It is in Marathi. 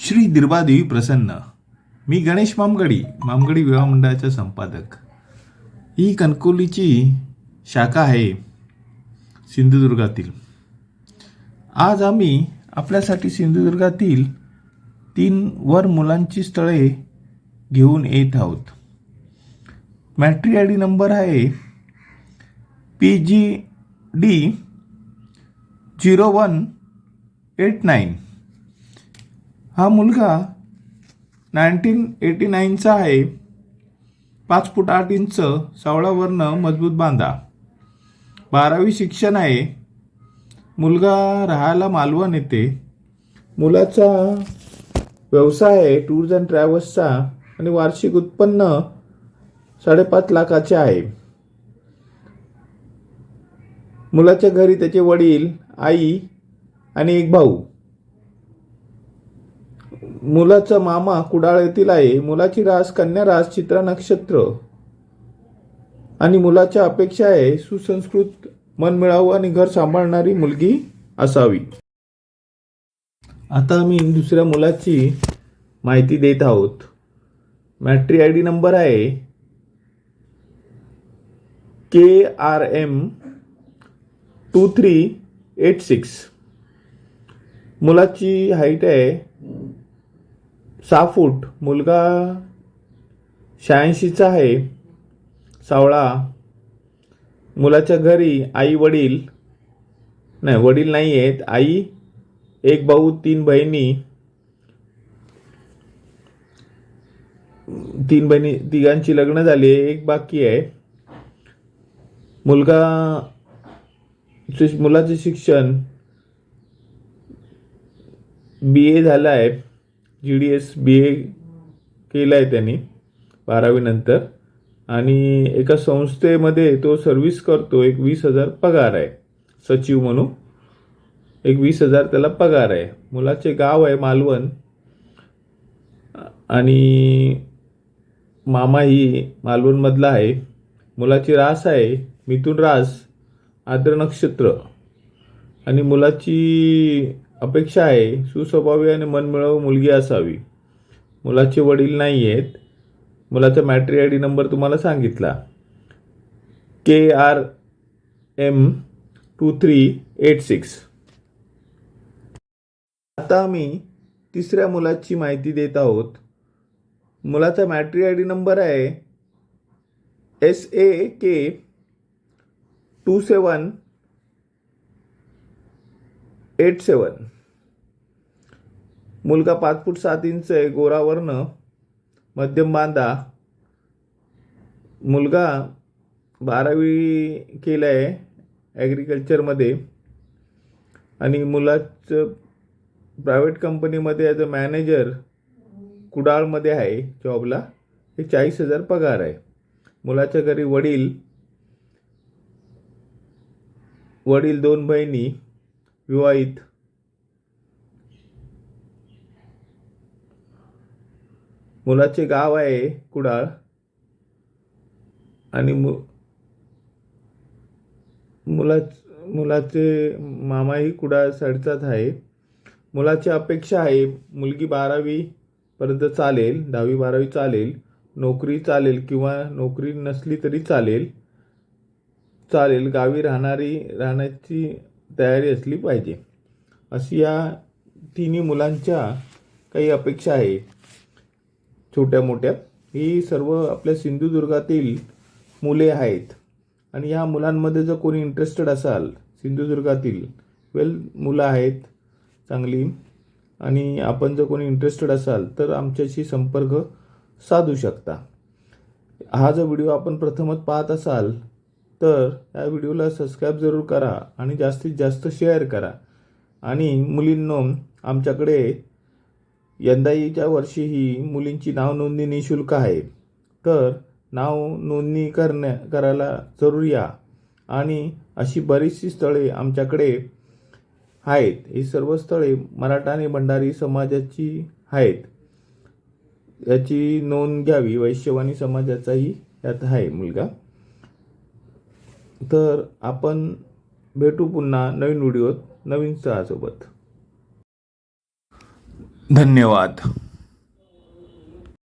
श्री दिर्बादेवी प्रसन्न. मी गणेश मामगडी मामगडी विवाह मंडळाचा संपादक. ही कणकोलीची शाखा आहे सिंधुदुर्गातील. आज आम्ही आपल्यासाठी सिंधुदुर्गातील तीन वर मुलांची स्थळे घेऊन येत आहोत. मॅट्री आय डी नंबर आहे P G D zero one eight nine. हा मुलगा नाईन्टीन एटी नाईनचा आहे. पाच फूट आठ इंच सावळावरनं मजबूत बांधा. बारावी शिक्षण आहे. मुलगा राहायला मालवण येते. मुलाचा व्यवसाय आहे टूर्स अँड ट्रॅव्हल्सचा आणि वार्षिक उत्पन्न साडेपाच लाखाचे आहे. मुलाच्या घरी त्याचे वडील आई आणि एक भाऊ. मुलाचा मामा कुडाळ येथील आहे. मुलाची रास कन्या रास चित्रा नक्षत्र. आणि मुलाच्या अपेक्षा आहे सुसंस्कृत मनमिळावू आणि घर सांभाळणारी मुलगी असावी. आता आम्ही दुसऱ्या मुलाची माहिती देत आहोत. मॅट्री आय डी नंबर आहे. K R M two three eight six. मुलाची हाईट आहे सहा फूट. मुलगा शहाऐंशीचा आहे. सावळा. मुलाच्या घरी आई वडील नाही वडील नाही आहेत. आई एक भाऊ तीन बहिणी. तीन बहिणी तिघांची लग्न झाली एक बाकी आहे. मुलगा मुलाचे शिक्षण बी ए झालं आहे. जी डी एस बी ए केलं आहे त्यांनी बारावीनंतर आणि एका संस्थेमध्ये तो सर्व्हिस करतो एक वीस हजार पगार आहे. सचिव म्हणून. एक वीस हजार त्याला पगार आहे. मुलाचे गाव आहे मालवण. आणि मामा ही मालवणमधला आहे. मुलाची रास आहे मिथुन रास आद्र नक्षत्र. आणि मुलाची अपेक्षा आहे सुस्वभावी आणि मनमिळावू मुलगी असावी. मुलाचे वडील नाही आहेत मुलाचा मॅट्री आय डी नंबर तुम्हाला सांगितला. K R M two three eight six आता आम्ही तिसऱ्या मुलाची माहिती देत आहोत. मुलाचा मॅट्री आय डी नंबर आहे. S A K two seven eight seven. मुलगा पाच फूट सात इंच आहे गोरावर्ण मध्यम बांधा. मुलगा बारावी केलं आहे ॲग्रिकल्चरमध्ये आणि मुलाचं प्रायव्हेट कंपनीमध्ये ॲज अ मॅनेजर कुडाळमध्ये आहे जॉबला हे चाळीस हजार पगार आहे. मुलाच्या घरी वडील वडील दोन बहिणी. विवाहित. मुलाचे गाव आहे कुडाळ. आणि मु मुला मुलाचे मामाही कुडाळ साईडचाच आहे. मुलाची अपेक्षा आहे मुलगी बारावी पर्यंत चालेल दहावी बारावी चालेल नोकरी चालेल किंवा नोकरी नसली तरी चालेल. चालेल गावी राहणारी राहण्याची तयारी असली पाहिजे. अशी या तिन्ही मुलांच्या काही अपेक्षा आहे. छोट्या मोठ्या. ही सर्व आपल्या सिंधुदुर्गातील मुले आहेत. आणि ह्या मुलांमध्ये जर कोणी इंटरेस्टेड असाल सिंधुदुर्गातील वेल मुलं आहेत चांगली. आणि आपण जर कोणी इंटरेस्टेड असाल तर आमच्याशी संपर्क साधू शकता. हा जो व्हिडिओ आपण प्रथमच पाहत असाल तर या व्हिडिओला सबस्क्राईब जरूर करा आणि जास्तीत जास्त शेअर करा. आणि मुलींनो आमच्याकडे यंदाईच्या वर्षी ही मुलींची नाव नोंदणी निशुल्क आहे. तर नाव नोंदणी करण्या करायला जरूर या. आणि अशी बरीचशी स्थळे आमच्याकडे आहेत. ही सर्व स्थळे मराठा आणि भंडारी समाजाची आहेत. याची नोंद घ्यावी. वैश्यवाणी समाजाचाही यात आहे मुलगा. तर आपण भेटू पुन्हा नवीन व्हिडिओत नवीन सहासोबत. धन्यवाद.